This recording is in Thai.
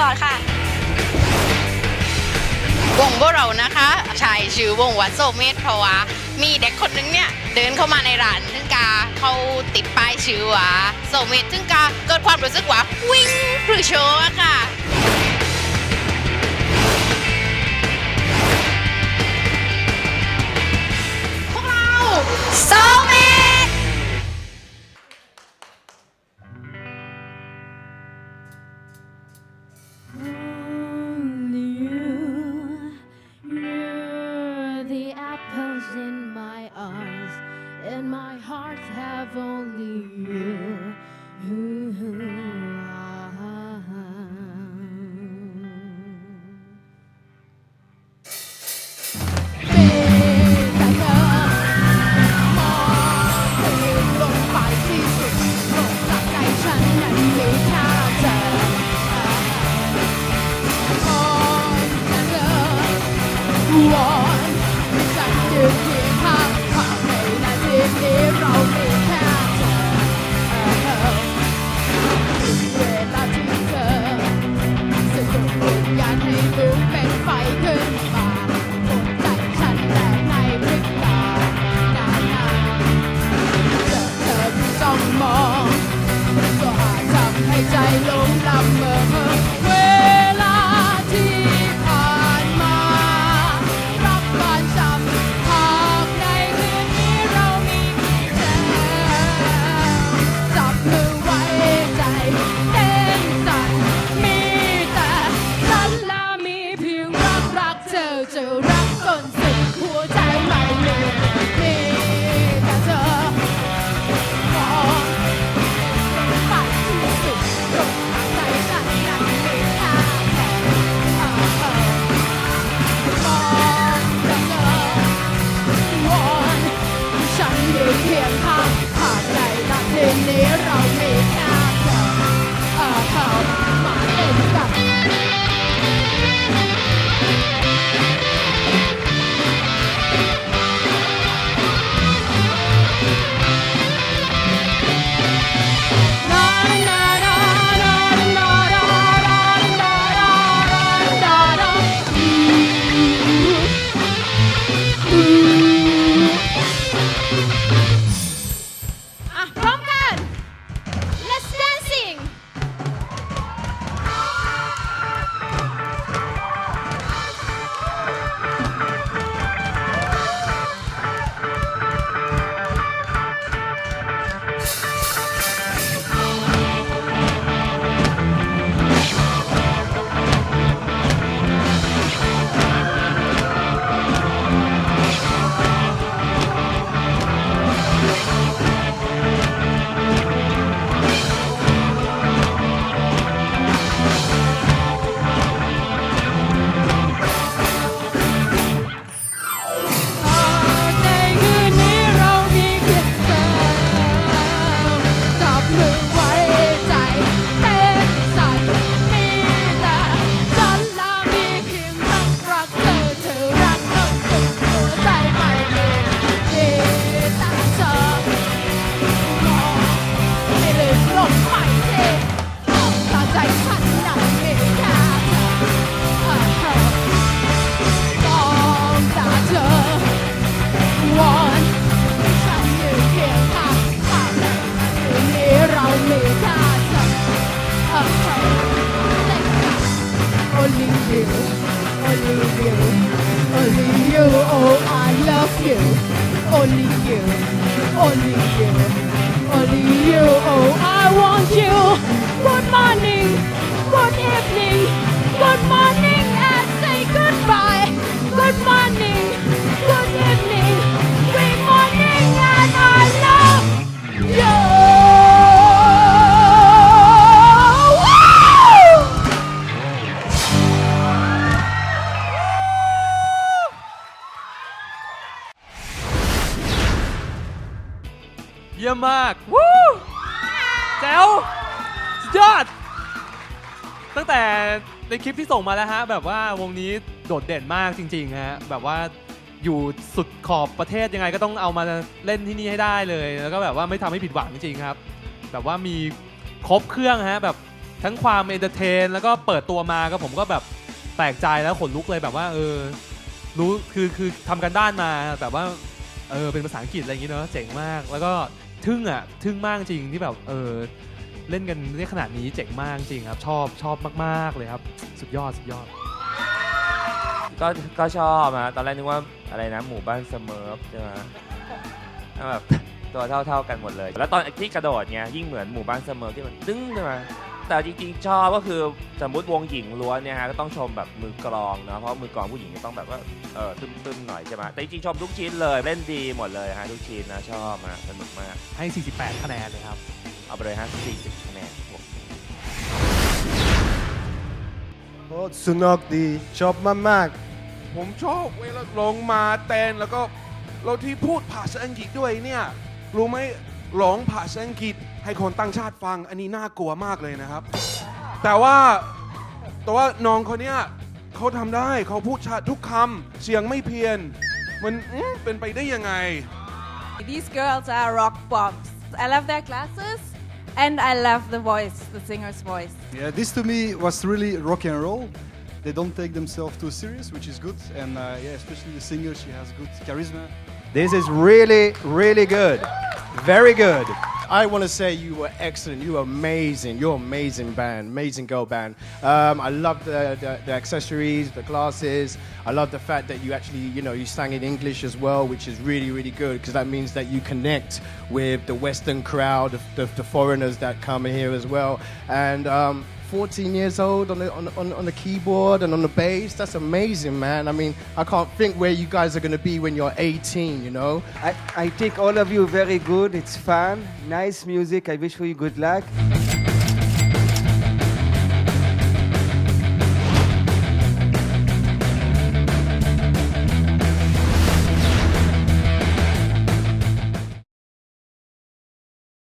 ลอดค่ะ วงพวกเรานะคะชายชื่อวงวัดโซเมตเพราะว่ามีเด็กคนนึงเนี่ย เดินเข้ามาในร้านทึ่งกาเขาติดป้ายชื่อว่าโซเมตทึ่งกาเกิดความรู้สึกว่าวิ่งหรือโชว์ค่ะ the apples in my eyes, and my heart have only you. One จะรักจน Only you Only you Only you Oh I love you Only you Only you Only you Oh I want you Good morning ่มมากวู้แจ๋วสุดยอด ตั้งแต่ในคลิปที่ส่งมาแล้วฮะ แบบว่าวงนี้โดดเด่นมากจริงๆฮะแบบว่าอยู่สุดขอบประเทศยังไงก็ต้องเอามาเล่นที่นี่ให้ได้เลย แล้วก็แบบว่าไม่ทำให้ผิดหวังจริงๆครับ แบบว่ามีครบเครื่องฮะแบบทั้งความเอนเตอร์เทน แล้วก็เปิดตัวมาก็ผมก็แบบแปลกใจแล้วขนลุกเลยแบบว่าเออรู้คือคือทำกันด้านมาแบบว่าเออเป็นภาษาอังกฤษอะไรอย่างงี้เนอะเจ๋งมากแล้วก็ ทึ่งอะทึ่งมากจริงที่แบบเออเล่นกันได้ขนาดนี้เจ๋งมากจริงครับ ชอบชอบมาก ๆ เลยครับ สุดยอดสุดยอด ก็ก็ชอบนะตอนแรกนึกว่าอะไรนะหมู่บ้านเสมอใช่ไหมแล้วแบบตัวเท่าๆกันหมดเลย แล้วตอนที่กระโดดเนี้ยยิ่งเหมือนหมู่บ้านเสมอที่มันตึ้งใช่ไหม แต่จริงๆชอบก็คือสมมติวงหญิงล้วนเนี่ยฮะก็ต้องชมแบบมือกลองเนาะเพราะมือกลองผู้หญิงจะต้องแบบว่าเออตึ้มๆหน่อยใช่ไหมแต่จริงๆชมทุกชิ้นเลยเล่นดีหมดเลยฮะทุกชิ้นนะชอบฮะสนุกมาก ให้ 48 คะแนนเลยครับ เอาไปเลยฮะ40คะแนนครับผมโอ้สนุกดีชอบมากผมชอบเวลาลงมาเต้นแล้วก็เราที่พูดภาษาอังกฤษด้วยเนี่ยรู้ไหมร้องภาษาอังกฤษ ให้คนต่างชาติฟัง อันนี้น่ากลัวมากเลยนะครับ แต่ว่าแต่ว่าน้องคนเนี้ยเขาทำได้เขาพูดชัดทุกคำเสียงไม่เพี้ยน มันอื้อเป็นไปได้ยังไง These girls are rock bombs. I love their glasses and I love the voice, the singer's voice. Yeah, this to me was really rock and roll. They don't take themselves too serious, which is good. And uh, yeah, especially the singer, she has good charisma. This is really, really good. Very good. I want to say you were excellent. You were amazing. You're amazing band, amazing girl band. Um, I love the, the, the accessories, the glasses. I love the fact that you actually, you know, you sang in English as well, which is really, really good because that means that you connect with the Western crowd, the, the, the foreigners that come here as well. And um, 14 years old on the, on, on, on the keyboard and on the bass. That's amazing, man. I mean, I can't think where you guys are going to be when you're 18, you know? I, I think all of you very good. It's fun, nice music. I wish you good luck.